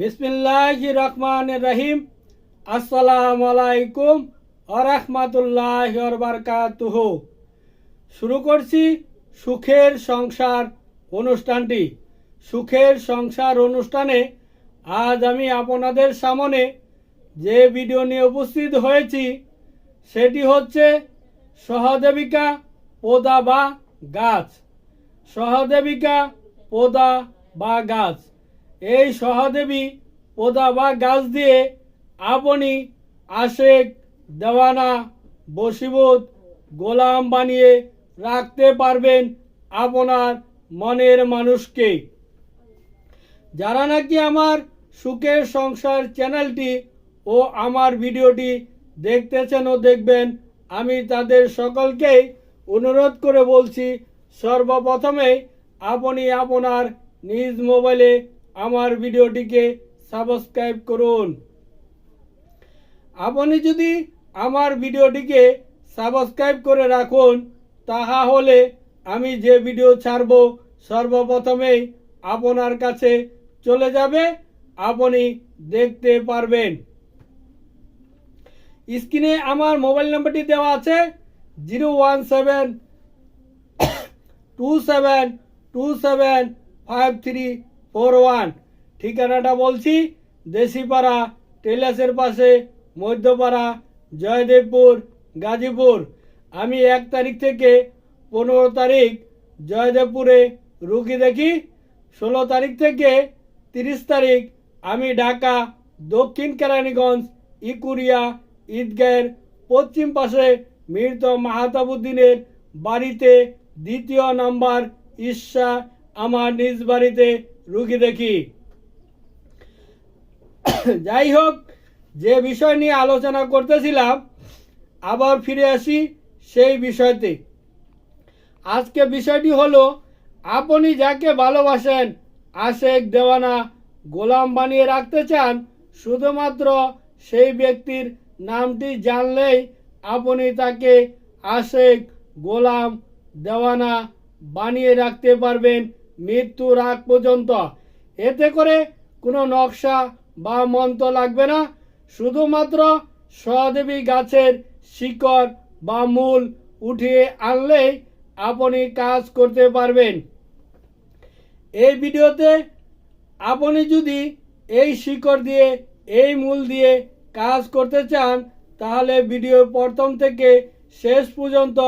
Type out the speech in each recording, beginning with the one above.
বিসমিল্লাহ রহমান রহিম আসসালামু আলাইকুম আরহামাতুল্লাহ বারকাতুহ শুরু করছি সুখের সংসার অনুষ্ঠানটি। সুখের সংসার অনুষ্ঠানে আজ আমি আপনাদের সামনে যে ভিডিও নিয়ে উপস্থিত হয়েছি, সেটি হচ্ছে সহদেবিকা পোদা বা গাছ। সহদেবিকা পোদা বা গাছ। এই সহদেবী পোদা বা গাছ দিয়ে আপনি আশেক, দেওয়ানা বসিবত গোলাম বানিয়ে রাখতে পারবেন আপনার মনের মানুষকে। যারা নাকি আমার সুখের সংসার চ্যানেলটি ও আমার ভিডিওটি দেখতেছেন ও দেখবেন, আমি তাদের সকলকেই অনুরোধ করে বলছি, সর্বপ্রথমে আপনি আপনার নিজ মোবাইলে আমার ভিডিওটিকে সাবস্ক্রাইব করুন। আপনি যদি আমার ভিডিওটিকে সাবস্ক্রাইব করে রাখুন তাহা হলে আমি যে ভিডিও ছাড়ব সর্বপ্রথমেই আপনার কাছে চলে যাবে, আপনি দেখতে পারবেন। স্ক্রিনে আমার মোবাইল নাম্বারটি দেওয়া আছে, zero one seven two seven two seven five three four one, ঠিকানাটা বলছি, দেশিপাড়া, টেলাসের পাশে, মধ্যপাড়া, জয়দেবপুর, গাজীপুর। আমি এক তারিখ থেকে পনেরো তারিখ জয়দেবপুরে রুগী দেখি, ষোলো তারিখ থেকে তিরিশ তারিখ আমি ঢাকা, দক্ষিণ কেরানীগঞ্জ, ইকুরিয়া ঈদগাহের পশ্চিম পাশে মৃত মাহাতাবুদ্দিনের বাড়িতে দ্বিতীয় নাম্বার ঈর্ষা আমার নিজ বাড়িতে রুগী দেখি। যাই হোক, যে বিষয় নিয়ে আলোচনা করতেছিলাম, আবার ফিরে আসি সেই বিষয়তে। আজকে বিষয়টি হলো, আপনি যাকে ভালোবাসেন, আশেক, দেওয়ানা, গোলাম বানিয়ে রাখতে চান, শুধুমাত্র সেই ব্যক্তির নামটি জানলেই আপনি তাকে আশেক, গোলাম, দেওয়ানা বানিয়ে রাখতে পারবেন মৃত্যুর আগ পর্যন্ত। এতে করে কোনো নকশা বা মন্ত্র লাগবে না। শুধুমাত্র সহদেবী গাছের শিকড় বা মূল উঠিয়ে আনলেই আপনি কাজ করতে পারবেন। এই ভিডিওতে আপনি যদি এই শিকড় দিয়ে, এই মূল দিয়ে কাজ করতে চান, তাহলে ভিডিও প্রথম থেকে শেষ পর্যন্ত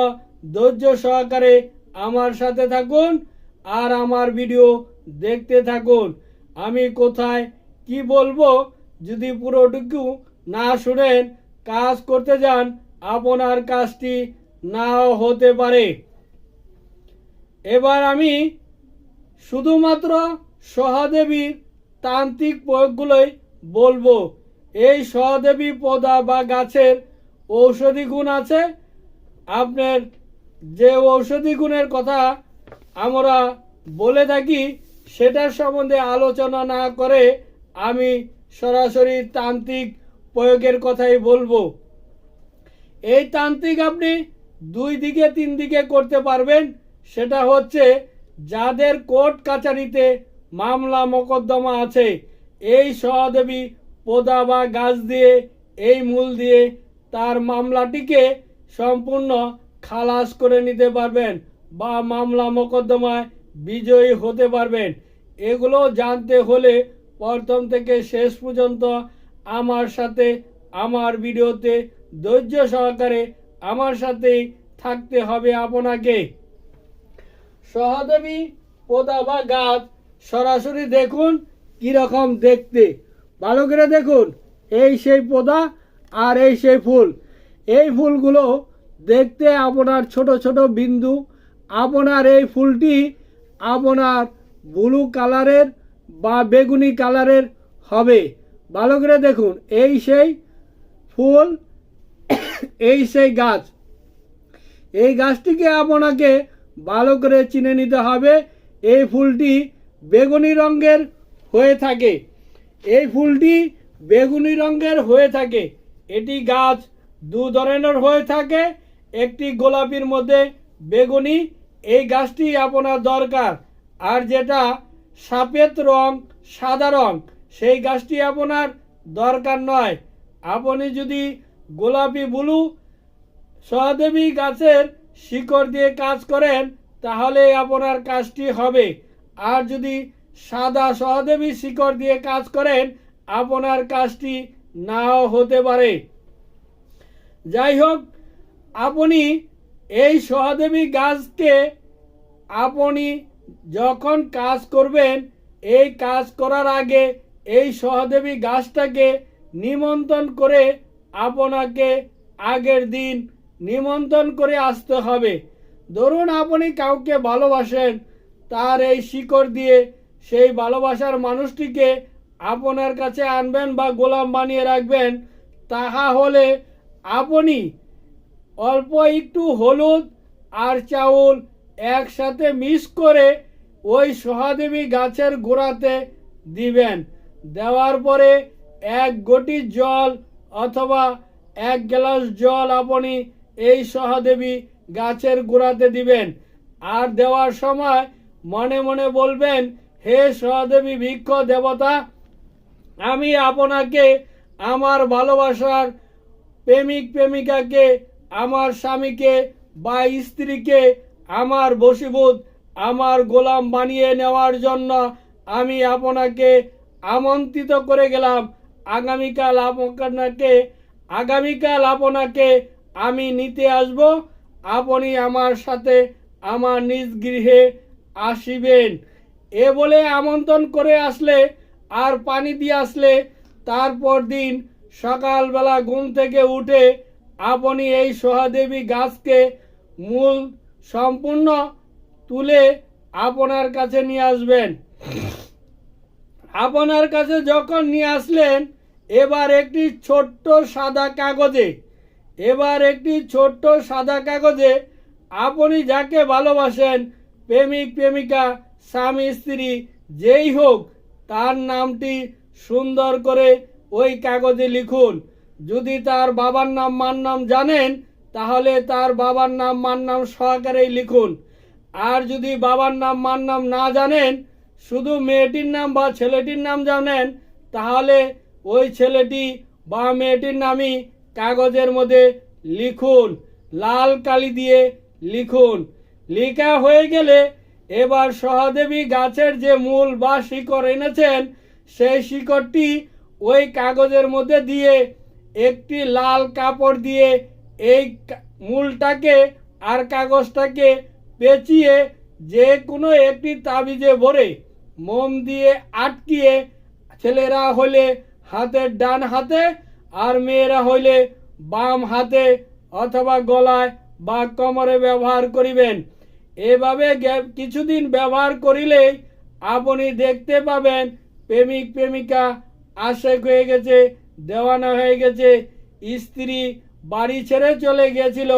ধৈর্য সহকারে আমার সাথে থাকুন। আর আমার ভিডিও দেখতে থাকুন। আমি কোথায়, কি বলব? যদি পুরোটুকু না শুনেন, কাজ করতে যান, আপনার কাজটি নাও হতে পারে। এবার আমি শুধুমাত্র সহদেবীর তান্ত্রিক প্রয়োগগুলোই বলব। এই সহদেবী পদা বা গাছের ঔষধি গুণ আছে। আপনার যে ঔষধি গুণের কথা আমরা বলে থাকি, সেটার সম্বন্ধে আলোচনা না করে আমি সরাসরি তান্ত্রিক প্রয়োগের কথাই বলব। এই তান্ত্রিক আপনি দুই দিকে, তিন দিকে করতে পারবেন। সেটা হচ্ছে, যাদের কোর্ট কাচারিতে মামলা মোকদ্দমা আছে, এই সহদেবী পোদা বা গাছ দিয়ে, এই মূল দিয়ে তার মামলাটিকে সম্পূর্ণ খালাস করে নিতে পারবেন। বা মামলা মোকদ্দমায় বিজয়ী হতে পারবেন। এগুলো জানতে হলে প্রথম থেকে শেষ পর্যন্ত আমার সাথে, আমার ভিডিওতে ধৈর্য সহকারে আমার সাথেই থাকতে হবে আপনাকে। সহদেবী পোদা বা গাছ, সরাসরি দেখুন কীরকম দেখতে। ভালো করে দেখুন, এই সেই পোদা আর এই সেই ফুল। এই ফুলগুলো দেখতে আপনার ছোট ছোট বিন্দু আপনার এই ফুলটি আপনার ব্লু কালারের বা বেগুনি কালারের হবে। ভালো করে দেখুন, এই সেই ফুল, এই সেই গাছ। এই গাছটিকে আপনাকে ভালো করে চিনে নিতে হবে, এই ফুলটি বেগুনি রঙের হয়ে থাকে। এই ফুলটি বেগুনি রঙের হয়ে থাকে। এটি গাছ দু ধরনের হয়ে থাকে, একটি গোলাপির মধ্যে বেগুনি এই গাছটি আপনার দরকার। আর যেটা সাপেত রং, সাদা রং, সেই গাছটি আপনার দরকার নয়। আপনি যদি গোলাপি ব্লু সহদেবী গাছের শিকড় দিয়ে কাজ করেন, তাহলে আপনার কাজটি হবে। আর যদি সাদা সহদেবী শিকড় দিয়ে কাজ করেন, আপনার কাজটি নাও হতে পারে। যাই হোক, আপনি এই সহদেবী গাছকে আপনি যখন কাজ করবেন, এই কাজ করার আগে এই সহদেবী গাছটাকে নিমন্ত্রণ করে আপনাকে আগের দিন নিমন্ত্রণ করে আসতে হবে। ধরুন আপনি কাউকে ভালোবাসেন, তার এই শিকড় দিয়ে সেই ভালোবাসার মানুষটিকে আপনার কাছে আনবেন বা গোলাম বানিয়ে রাখবেন, তাহা হলে আপনি অল্প একটু হলুদ আর চাউল একসাথে মিক্স করে ওই সহাদেবী গাছের গোড়াতে দিবেন। দেওয়ার পরে এক গটি জল অথবা এক গ্লাস জল আপনি এই সহদেবী গাছের গোড়াতে দিবেন। আর দেওয়ার সময় মনে মনে বলবেন, হে সহদেবী বৃক্ষ দেবতা, আমি আপনাকে, আমার ভালোবাসার প্রেমিক প্রেমিকাকে আমার স্বামীকে বা স্ত্রীকে আমার বশীভূত, আমার গোলাম বানিয়ে নেওয়ার জন্য আমি আপনাকে আমন্ত্রিত করে গেলাম। আগামীকাল আপনাকে আগামীকাল আপনাকে আমি নিতে আসব। আপনি আমার সাথে আমার নিজ গৃহে আসিবেন। এ বলে আমন্ত্রণ করে আসলে, আর পানি দিয়ে আসলে, তারপর দিন সকালবেলা ঘুম থেকে উঠে আপনি এই সহাদেবী গাছকে মূল সম্পূর্ণ তুলে আপনার কাছে নিয়ে আসবেন। আপনার কাছে যখন নিয়ে আসলেন, এবার একটি ছোট্ট সাদা কাগজে, এবার একটি ছোট্ট সাদা কাগজে আপনি যাকে ভালোবাসেন, প্রেমিক, প্রেমিকা, স্বামী, স্ত্রী, যেই হোক, তার নামটি সুন্দর করে ওই কাগজে লিখুন। যদি তার বাবার নাম মার নাম জানেন, তাহলে তার বাবার নাম মার নাম সহকারেই লিখুন। আর যদি বাবার নাম মার নাম না জানেন, শুধু মেয়েটির নাম বা ছেলেটির নাম জানেন, তাহলে ওই ছেলেটি বা মেয়েটির নামই কাগজের মধ্যে লিখুন, লাল কালি দিয়ে লিখুন। লেখা হয়ে গেলে এবার সহদেবী গাছের যে মূল বা শিকড় এনেছেন, সেই শিকড়টি ওই কাগজের মধ্যে দিয়ে একটি লাল কাপড় দিয়ে এই মূলটাকে আর কাগজটাকে পেঁচিয়ে যে কোনো একটি তাবিজে ভরে মোম দিয়ে আটকিয়ে ছেলেরা হলে হাতের ডান হাতে আর মেয়েরা হইলে বাম হাতে অথবা গলায় বা কোমরে ব্যবহার করিবেন। এভাবে কিছুদিন ব্যবহার করিলেই আপনি দেখতে পাবেন প্রেমিক প্রেমিকা আশেক হয়ে গেছে। দেওয়ানা হয়ে গেছে। স্ত্রী বাড়ি ছেড়ে চলে গিয়েছিল,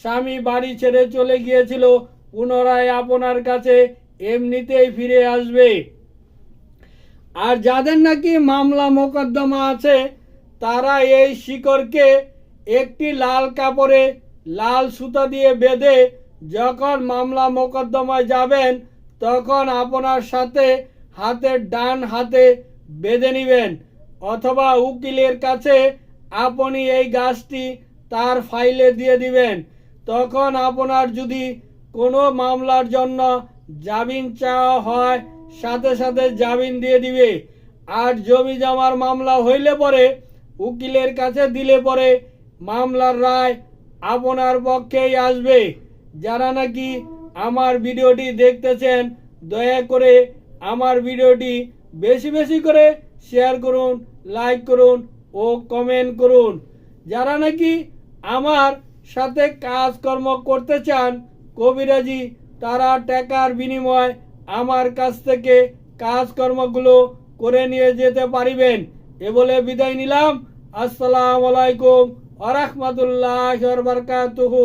স্বামী বাড়ি ছেড়ে চলে গিয়েছিল, পুনরায় আপনার কাছে এমনিতেই ফিরে আসবে। আর যাদের নাকি মামলা মোকদ্দমা আছে, তারা এই শিকড়কে একটি লাল কাপড়ে লাল সুতা দিয়ে বেঁধে যখন মামলা মোকদ্দমায় যাবেন, তখন আপনার সাথে হাতের ডান হাতে বেঁধে নেবেন। অথবা উকিলের কাছে আপনি এই গাছটি তার ফাইলে দিয়ে দিবেন। তখন আপনার যদি কোনো মামলার জন্য জামিন চাওয়া হয়, সাথে সাথে জামিন দিয়ে দিবে। আর জমি জমার মামলা হইলে পরে উকিলের কাছে দিলে পরে মামলার রায় আপনার পক্ষেই আসবে। যারা নাকি আমার ভিডিওটি দেখতেছেন, দয়া করে আমার ভিডিওটি বেশি বেশি করে শেয়ার করুন লাইক করুন ও কমেন্ট করুন। যারা নাকি আমার সাথে কাজকর্ম করতে চান, কবিরাজি, তারা টাকার বিনিময় আমার কাছ থেকে কাজকর্মগুলো করে নিয়ে যেতে পারিবেন। এ বলে বিদায় নিলাম। আসসালামু আলাইকুম আ রহমতুল্লাহ বরকাতুহু।